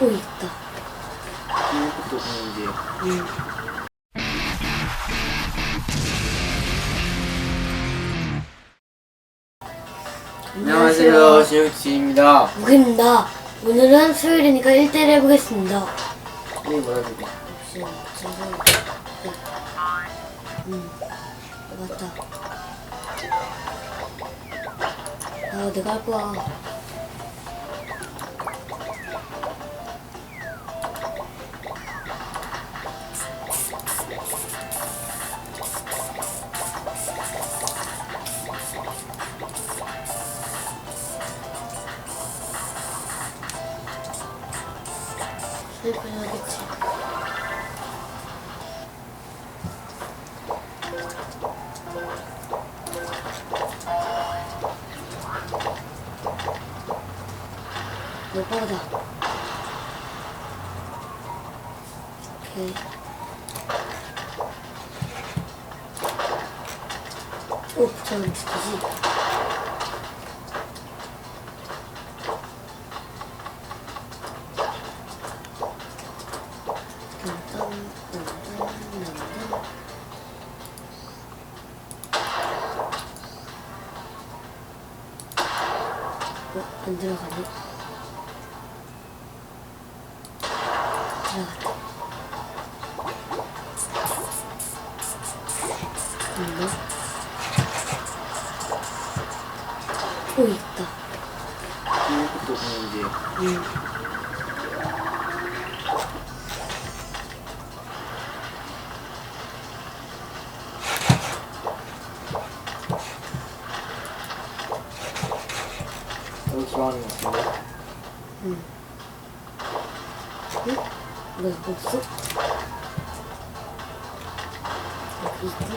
오 있다. 이것도 보는데 음. 안녕하세요 제육지입니다 무기입니다. 오늘은 수요일이니까 1대1 해보겠습니다. 네 뭐라는데 혹시 잠깐 음 맞다. 아 내가 할 거야. 슬퍼야겠지. 너 빠르다. 오케이. 오, 저는 지키지. 어, 안 들어가네. 들어갔다. 있나? 오, 있다. 이것도 보는데 음. 너무 좋아하는 것 같은데 응? 왜 없어? 여기 있구나.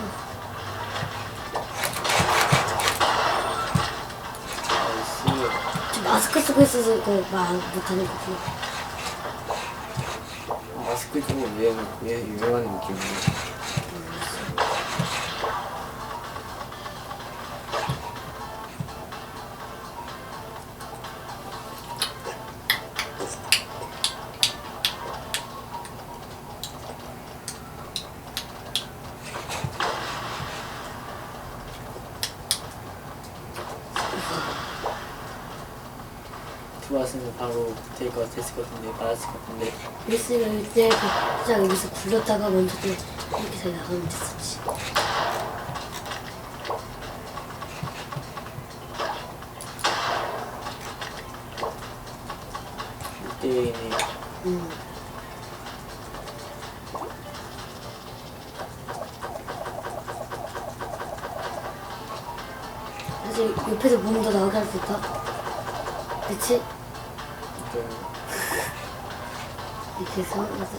나이스 저 마스크 쓰고 있어서 이거 말 못하는 거구나. 마스크 왜 유명한 느낌이야 들어왔으면 바로 테이크아웃 했을 것 같은데 받았을 것 같은데 일스가 이때 그냥 여기서 굴렸다가 먼저 또 이렇게 잘 나가면 됐었지. 이때는 음. 사실 옆에서 보는 더할수 있다. 그치? 좀 이렇게 해서 그래서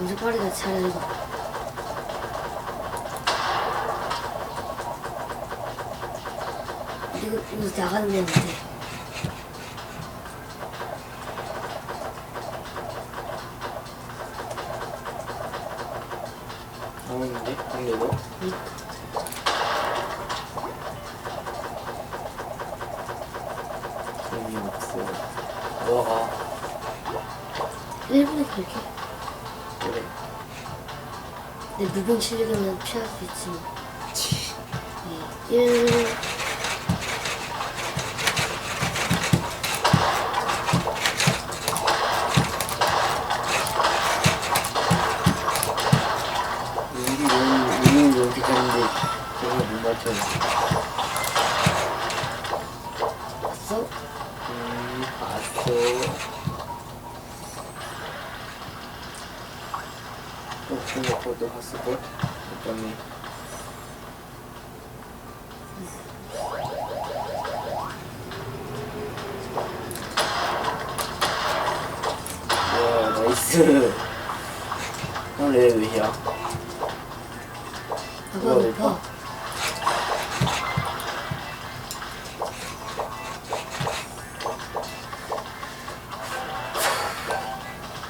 엄청 빠르게 잘해야 돼. 이거 이거 나가는 게 안돼. 나오는데 근데도 재미없어 너가 1분에 그렇게. 그래 내 무빙 실력이면 피할 수 있지. 치. 네. 1. 우리 너무 우리 이렇게 되는데 정말 못 맞춰 봤어? 음 봤어 또 그거 것도 봤을걸? 어쩌네 와 나이스 형 레벨 몇이야? 아빠 뭐가 높아.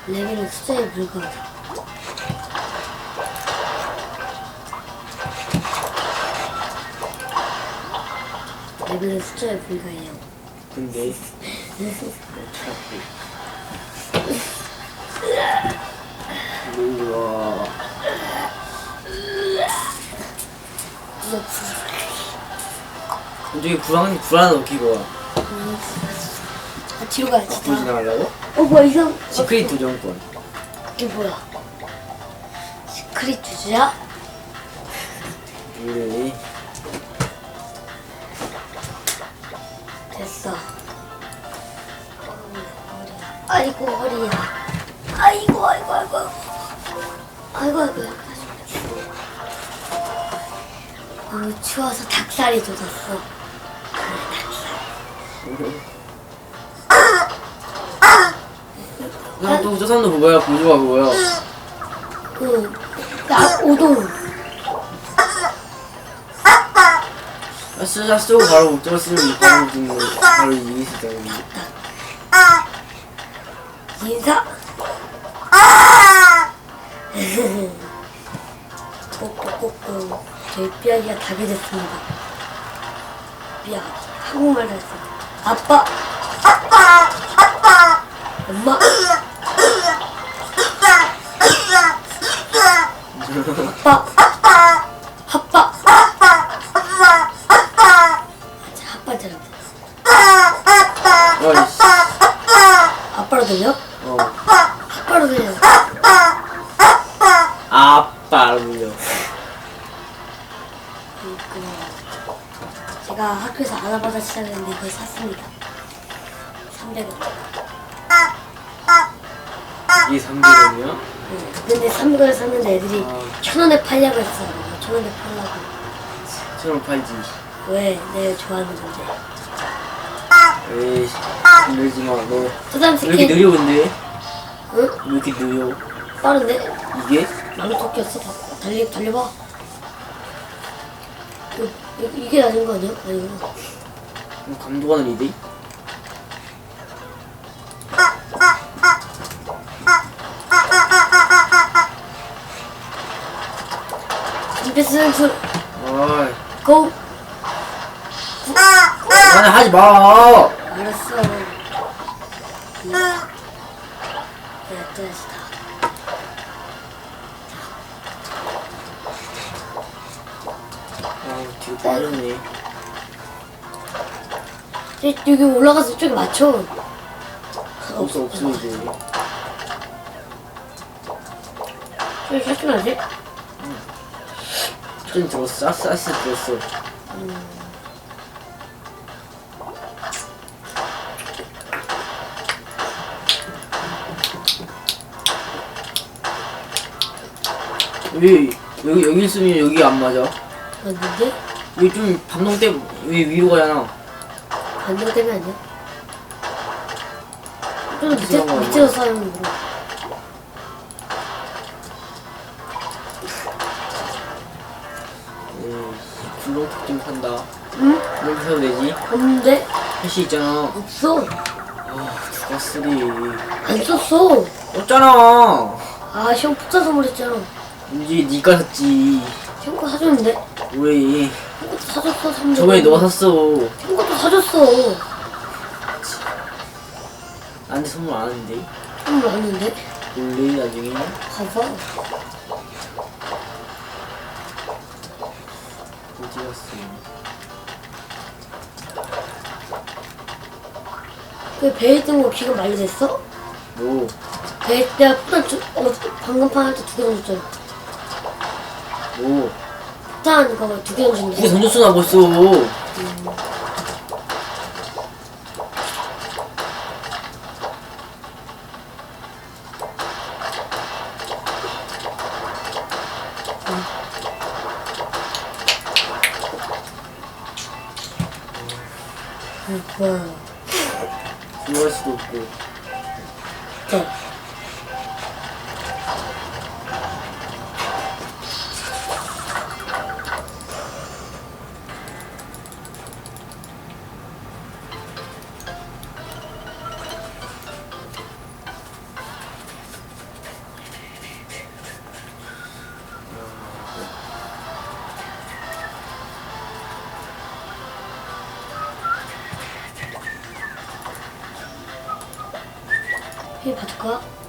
레벨은 숫자에 불과하다. 레벨은 숫자에 불과해요. 근데 어차피 우와. 이거 불. 이쪽에 불안 불안 넣기고 아, 뒤로 가야지. 불 다. 지나가려고? 어, 뭐야, 이상. 시크릿 도전권. 이게 뭐야? 시크릿 주제야? 우리 됐어. 아이고, 허리야. 아이고, 아이고, 아이고. 아이고, 아이고. 너무 추워서 닭살이 돋았어. 그냥 또 저산도 그거야 보조가 그거야. 그, 나, 오동. 쓰자 쓰고 바로 옥저로 쓰면 바로 죽는 거. 바로 거. 인사. 꼭꼭꼭꼭 저희 삐약이가 답이 됐습니다. 삐약 한국말 했어. 아빠. 아빠. 아빠. 엄마. 아빠. 아빠로 들려. 아빠로 불려. 그렇구나. 제가 학교에서 알아봐서 시작했는데 이걸 샀습니다. 300원. 이게 300원이야? 근데 300원에 샀는데 애들이 아. 1000원에 팔려고 했어. 1000원에 팔라고. 저런 팔지. 왜? 내가 좋아하는 건데. 에이씨. 늘지 마. 너. 두담 왜 이렇게 스킨. 느려 근데? 응? 왜 이렇게 느려? 빠른데? 이게? 나도 토끼였어. 봐. 달리, 달려봐. 이거, 이거, 이게 낮은 거 아니야? 아니구나. 그럼 감독하는 이대? 준비 슬슬 아이. 고! 아니 하지 마. 알았어. 내가 떠야지 다. 아 뒤로 빠졌네. 저- 여기 올라가서 저기 맞춰. 없어 없어 이제. 저기 샷줄하지? 좀 들었어. 아스 아스 들었어. 왜 여기 여기 있으면 여기 안 맞아? 맞는데? 여기 좀 반동 때문에 왜 위로 가잖아. 되면 안 돼? 좀 밑에, 이상한 거 밑에서 싸우는 거. 음, 굴렁탁 좀 산다. 응? 굴렁탁 사도 되지? 없는데? 할수 있잖아. 없어. 아 쓰리. 안 썼어. 없잖아. 아, 시험 푹 사서 버렸잖아. 이제 니가 샀지. 시험 거 사줬는데? 왜? 시험 것도 사줬어, 3점. 저번에 너가 샀어. 시험 것도 사줬어. 나한테 선물 안 하는데. 선물 왔는데? 원래 나중에. 봐봐. 어디 갔어? 그 배에 있던 거 기가 많이 됐어? 뭐? 배, 내가 폭탄 두, 어, 방금 판할 때두개 던졌잖아. 뭐? 폭탄 그거 두개 그게 던졌는데. 던졌어 나 벌써. 아이고. 들어갈 수도 없고. 네. 힐 받을 거야?